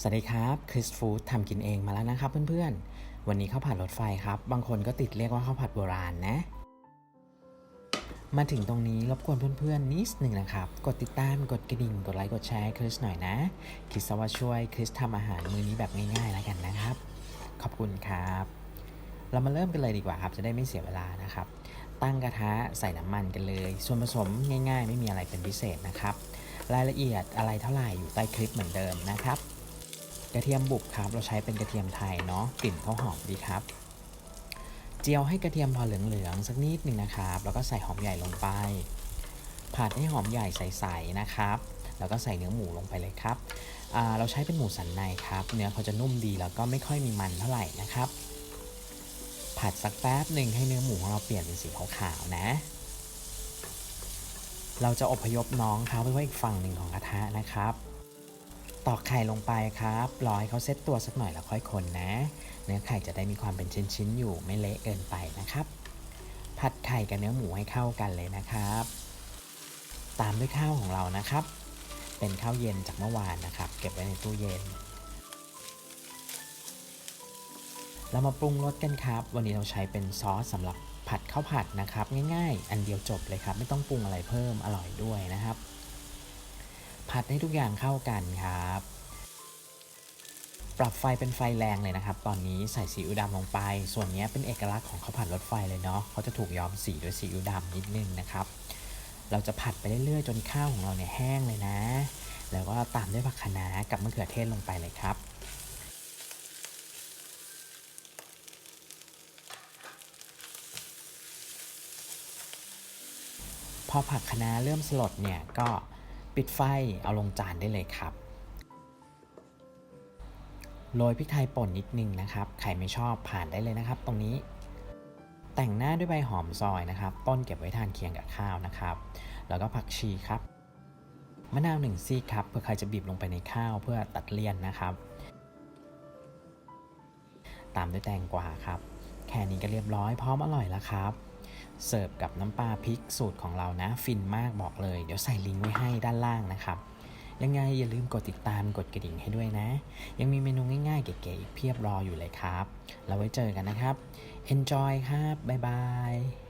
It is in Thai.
สวัสดีครับคริสฟู้ดทำกินเองมาแล้วนะครับเพื่อนๆ วันนี้ข้าวผัดรถไฟครับ บางคนก็ติดเรียกว่าข้าวผัดโบราณนะ มาถึงตรงนี้รบกวนเพื่อนๆนิดหนึ่งนะครับ กดติดตามกดกระดิ่ง กดไลค์กดแชร์คริสหน่อยนะคิดซะว่าช่วยคริสทำอาหารมื้อนี้แบบง่ายๆแล้วกันนะครับ ขอบคุณครับ เรามาเริ่มกันเลยดีกว่าครับ จะได้ไม่เสียเวลานะครับ ตั้งกระทะใส่น้ำมันกันเลย ส่วนผสมง่าย ๆ ไม่มีอะไรเป็นพิเศษนะครับ รายละเอียดอะไรเท่าไหร่อยู่ใต้คลิปเหมือนเดิมนะครับ กระเทียมบุกครับ เราใช้เป็นกระเทียมไทยเนาะกลิ่นเขาหอมดีครับ เจียวให้กระเทียมพอเหลืองๆสักนิดหนึ่งนะครับ แล้วก็ใส่หอมใหญ่ลงไป ผัดให้หอมใหญ่ใสๆนะครับ แล้วก็ใส่เนื้อหมูลงไปเลยครับเราใช้เป็นหมูสันในครับ เนื้อเขาจะนุ่มดีแล้วก็ไม่ค่อยมีมันเท่าไหร่นะครับ ผัดสักแป๊บหนึ่งให้เนื้อหมูของเราเปลี่ยนเป็นสีขาวๆนะ เราจะอพยพน้องเขาไปไว้อีกฝั่งหนึ่งของกระทะนะครับ ตอกไข่ลงไปครับรอให้เขาเซตตัวสักหน่อยแล้วค่อยคนนะ เนื้อไข่จะได้มีความเป็นชิ้นๆอยู่ไม่เละเกินไปนะครับ ผัดไข่กับเนื้อหมูให้เข้ากันเลยนะครับ ตามด้วยข้าวของเรานะครับ เป็นข้าวเย็นจากเมื่อวานนะครับ เก็บไว้ในตู้เย็น เรามาปรุงรสกันครับ วันนี้เราใช้เป็นซอสสำหรับผัดข้าวผัดนะครับ ง่ายๆ อันเดียวจบเลยครับ ไม่ต้องปรุงอะไรเพิ่มอร่อยด้วยนะครับ ผัดให้ทุกอย่างเข้ากันครับ ปรับไฟเป็นไฟแรงเลยนะครับ ตอนนี้ใส่ซีอิ๊วดำลงไป ส่วนนี้เป็นเอกลักษณ์ของข้าวผัดรถไฟเลยเนาะเขาจะถูกย้อมสีด้วยซีอิ๊วดำนิดนึงนะครับ เราจะผัดไปเรื่อยๆ จนข้าวของเราเนี่ยแห้งเลยนะ แล้วก็ตามด้วยผักคะน้ากับมะเขือเทศลงไปเลยครับพอผักคะน้าเริ่มสลดเนี่ยก็ ปิดไฟเอาลงจานได้เลยครับโรยพริกไทยป่นนิดนึงนะครับ ใครไม่ชอบผ่านได้เลยนะครับ ตรงนี้ แต่งหน้าด้วยใบหอมซอยนะครับ ต้นเก็บไว้ทานเคียงกับข้าวนะครับ แล้วก็ผักชีครับมะนาวหนึ่งซีกครับเพื่อใครจะบีบลงไปในข้าวเพื่อตัดเลี่ยนนะครับ ตามด้วยแตงกวาครับ แค่นี้ก็เรียบร้อยพร้อมอร่อยแล้วครับ เสิร์ฟกับน้ำปลาพริกสูตรของเรานะ ฟินมากบอกเลย เดี๋ยวใส่ลิงก์ไว้ให้ด้านล่างนะครับ ยังไงอย่าลืมกดติดตามกดกระดิ่งให้ด้วยนะ ยังมีเมนูง่ายๆ เก๋ๆอีกเพียบรออยู่เลยครับ เราไว้เจอกันนะครับ enjoy ครับ บ๊ายบาย